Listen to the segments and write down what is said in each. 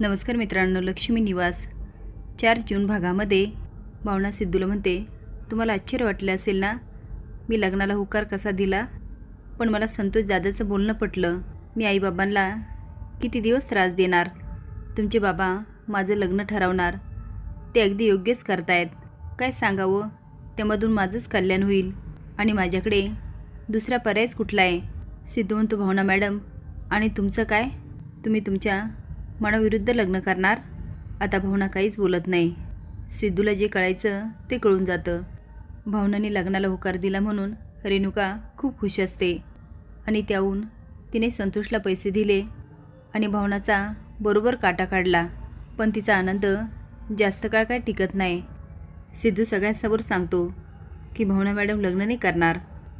नमस्कार मित्रांनो लक्ष्मी निवास. चार जून भागामध्ये भावना सिद्धूला म्हणते तुम्हाला आश्चर्य वाटले असेल ना? मी लग्नाला होकार कसा दिला? पण मला संतोष दादाचं बोलणं पटलं. मी आईबाबांना किती दिवस त्रास देणार? तुमचे बाबा माझं लग्न ठरवणार. ते अगदी योग्यच करतायत. काय सांगावं? त्यामधून माझंच कल्याण होईल. आणि माझ्याकडे दुसरा पर्यायच कुठला आहे सिद्धवंत भावना मॅडम आणि तुमचं काय? तुम्ही तुमच्या मनाविरुद्ध लग्न करणार? आता भावना काहीच बोलत नाही. सिद्धूला जे कळायचं ते कळून जातं. भावनाने लग्नाला होकार दिला म्हणून रेणुका खूप खुश असते. आणि त्याहून तिने संतोषला पैसे दिले आणि भावनाचा बरोबर काटा काढला. पण तिचा आनंद जास्त काळ काय टिकत नाही. सिद्धू सगळ्यांसमोर सांगतो की भावना मॅडम लग्न नाही करणार.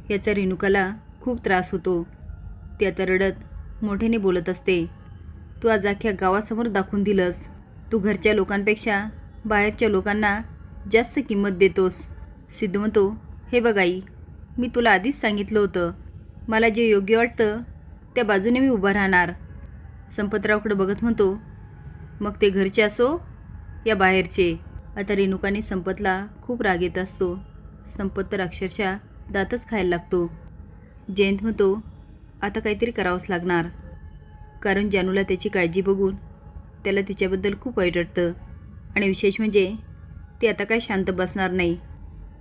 याचा रेणुकाला खूप त्रास होतो. ती आता रडत मोठ्याने बोलत असते. तू आज अख्ख्या गावासमोर दाखवून दिलंस. तू घरच्या लोकांपेक्षा बाहेरच्या लोकांना जास्त किंमत देतोस. सिद्धू म्हणतो हे बघ आई मी तुला आधीच सांगितलं होतं. मला जे योग्य वाटतं त्या बाजूने मी उभा राहणार. संपतरावकडे बघत म्हणतो मग ते घरचे असो या बाहेरचे. आता रेणुकाने संपतला खूप राग येत असतो. संपत तर अक्षरशः दातच खायला लागतो. जयंत म्हणतो आता काहीतरी करावंच लागणार. कारण जानूला त्याची काळजी बघून त्याला तिच्याबद्दल खूप वाईट वाटतं आणि विशेष म्हणजे ती आता काय शांत बसणार नाही.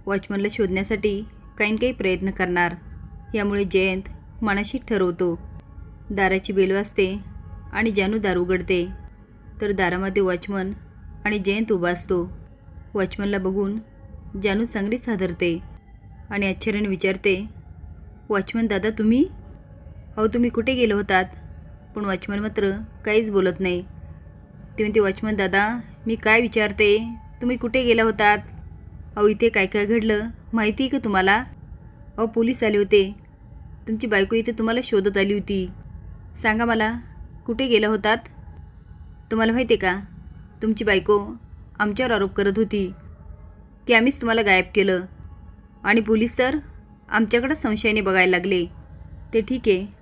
वॉचमनला शोधण्यासाठी काही ना काही प्रयत्न करणार. यामुळे जयंत मनाशी ठरवतो. दाराची बेल वाजते आणि जानू दार उघडते. तर दारामध्ये वॉचमन आणि जयंत उभा असतो. वॉचमनला बघून जानू चांगलीच हादरते आणि आश्चर्याने विचारते वॉचमन दादा तुम्ही? अहो तुम्ही कुठे गेले होतात? पण वॉचमन मात्र काहीच बोलत नाही. ते म्हणते वॉचमन दादा मी काय विचारते? तुम्ही कुठे गेला होतात? अहो इथे काय काय घडलं माहिती आहे का तुम्हाला? अहो पोलीस आले होते. तुमची बायको इथे तुम्हाला शोधत आली होती. सांगा मला कुठे गेला होतात? तुम्हाला माहिती आहे का? तुमची बायको आमच्यावर आरोप करत होती की आम्हीच तुम्हाला गायब केलं. आणि पोलीस तर आमच्याकडं संशयाने बघायला लागले. ते ठीक आहे.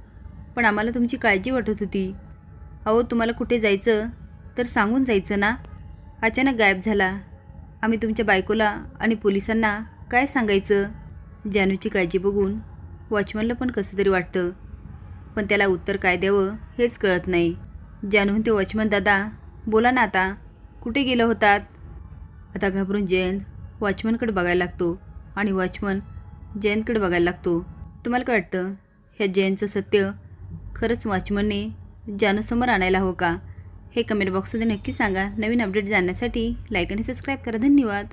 पण आम्हाला तुमची काळजी वाटत होती. अहो तुम्हाला कुठे जायचं? तर सांगून जायचं ना. अचानक गायब झाला. आम्ही तुमच्या बायकोला आणि पोलिसांना काय सांगायचं? जानूची काळजी बघून वॉचमनला पण कसं तरी वाटतं. पण त्याला उत्तर काय द्यावं हेच कळत नाही. जानू ते वॉचमन दादा बोला ना आता. कुठे गेलं होतात? आता घाबरून जयंत वॉचमनकडे बघायला लागतो आणि वॉचमन जयंतकडे बघायला लागतो. तुम्हाला काय वाटतं? ह्या जयंतचं सत्य खरंच वॉचमनने जानूसमोर आणायला हो का? हे कमेंट बॉक्समध्ये नक्की सांगा. नवीन अपडेट जाणण्यासाठी लाईक आणि सबस्क्राईब करा. धन्यवाद.